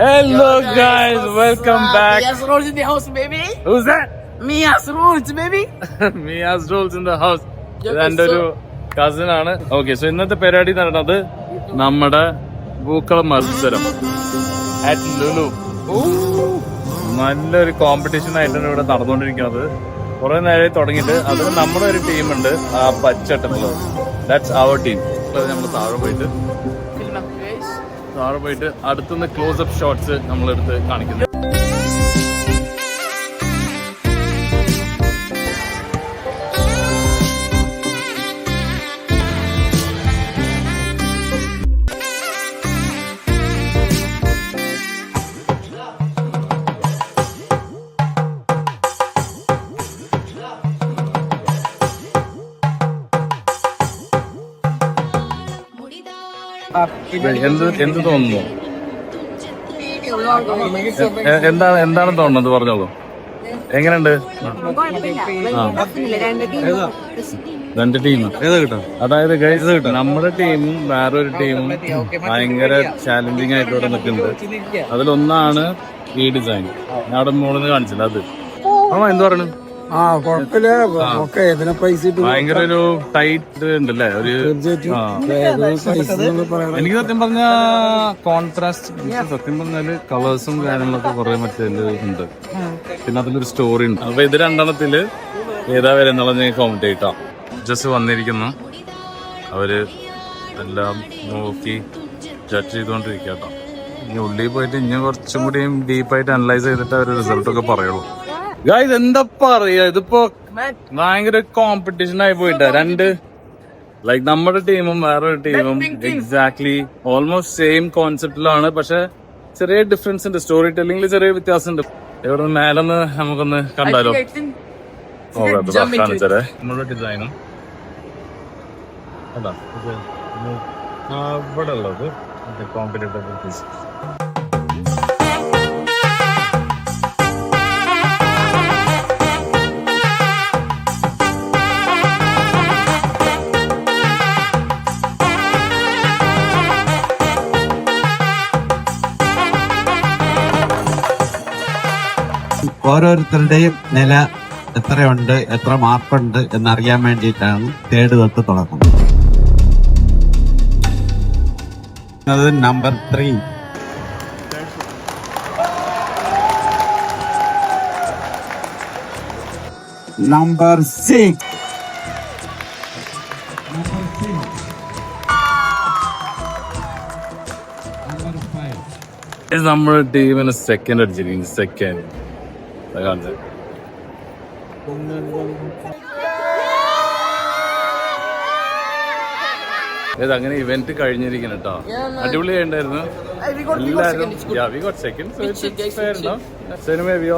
Hello guys, welcome back. Mia's rolls in the house, baby. Who's that? Mia's rolls, baby. Mia's rolls in the house. എന്റെ ഒരു cousin ആണ് okay so ഇന്നത്തെ പരിപാടി നടന്നത് നമ്മുടെ പൂക്കള മത്സരം അറ്റ് ലുലു നല്ലൊരു കോമ്പറ്റീഷൻ ആയിട്ടാണ് ഇവിടെ നടന്നുകൊണ്ടിരിക്കുന്നത് കുറെ നേരം തുടങ്ങിയിട്ട് അതിൽ നമ്മുടെ ഒരു ടീമുണ്ട് ആ പച്ചട്ടുള്ളത് ദാറ്റ്സ് അവർ ടീം നമ്മൾ താഴെ പോയിട്ട്. താഴെ പോയിട്ട് അടുത്തുനിന്ന് ക്ലോസ് അപ്പ് ഷോട്ട്സ് നമ്മളെടുത്ത് കാണിക്കുന്നത് എന്ത് എന്ത് തോന്നുന്നു? എന്താണ് എന്താണ് തോന്നുന്നത്? പറഞ്ഞോളൂ. എങ്ങനെയുണ്ട്? രണ്ട് ടീം. ഏതാ കിട്ടും? അതായത് guys, നമ്മുടെ ടീമും വേറൊരു ടീമും ഭയങ്കര ചാലഞ്ചിങ് ആയിട്ട് ഇവിടെ നിൽക്കുന്നുണ്ട്. അതിലൊന്നാണ് ഈ ഡിസൈൻ ഞാൻ അവിടെ മുകളിൽ നിന്ന് കാണിച്ചില്ല അത്. ആ എന്ത് പറയണു? ആ കുഴപ്പമില്ല ഒക്കെ ഇതിനെ പൈസ ഭയങ്കര ഒരു ടൈറ്റ് ഉണ്ടല്ലേ? ഒരു ആ. ഏതോ പൈസ എന്നുള്ള പറയണ എനിക്ക് സത്യം പറഞ്ഞ കോൺട്രാസ്റ്റ് സത്യം പറഞ്ഞാൽ കളേഴ്സും കാര്യങ്ങളൊക്കെ കുറെ മറ്റേ ഉണ്ട്. പിന്നെ അതിലൊരു സ്റ്റോറി ഉണ്ട്. അപ്പൊ ഇത് രണ്ടെണ്ണത്തിൽ ഏതാ വരെ എന്നുള്ളത് ഞാൻ കോമന്റ് ചെയ്യട്ടോ ജസ്റ്റ് വന്നിരിക്കുന്നു. അവർ എല്ലാം നോക്കി ജഡ്ജ് ചെയ്തുകൊണ്ടിരിക്കുക കേട്ടോ. ഇനി ഉള്ളിൽ പോയിട്ട് ഇനി കുറച്ചും കൂടി ഡീപ്പായിട്ട് അനലൈസ് ചെയ്തിട്ട് അവർ റിസൾട്ടൊക്കെ പറയുള്ളൂ. ഗായ്സ് എന്താ പറയാ ഇതിപ്പോ ഭയങ്കര കോമ്പറ്റീഷൻ ആയി പോയിട്ടാ. രണ്ട് ലൈക്ക് നമ്മുടെ ടീമും വേറൊരു ടീമും എക്സാക്ട്ലി ഓൾമോസ്റ്റ് സെയിം കോൺസെപ്റ്റിലാണ് പക്ഷെ ചെറിയ ഡിഫറൻസ് ഉണ്ട്. സ്റ്റോറി ടെല്ലിംഗിൽ ചെറിയ വ്യത്യാസം ഉണ്ട് ഇവിടെ നിന്ന് മേലൊന്ന് നമുക്കൊന്ന് കണ്ടാലോ? നമ്മുടെ ഡിസൈനും അതാ ഇത് ഇത് ഇവിടെ ഉള്ളത് കോമ്പറ്റേറ്റീവ് ഓരോരുത്തരുടെയും നില എത്രയുണ്ട് എത്ര മാർക്കുണ്ട് എന്നറിയാൻ വേണ്ടിയിട്ടാണ് തേർഡ് തൊട്ട് തുടങ്ങുന്നത്. അത് നമ്പർ ത്രീ. Number six. നമ്മുടെ ടീമിന് സെക്കൻഡ് അടിച്ചിരിക്കുന്നു സെക്കൻഡ് കാണിച്ചത് ഇത് അങ്ങനെ ഇവന്റ് കഴിഞ്ഞിരിക്കുന്നു കേട്ടോ അടിപൊളി ഉണ്ടായിരുന്നു we got, we got second. എല്ലാവരും It's good. yeah we got second so it's, Good shit, it's guys, fair good enough so anyway we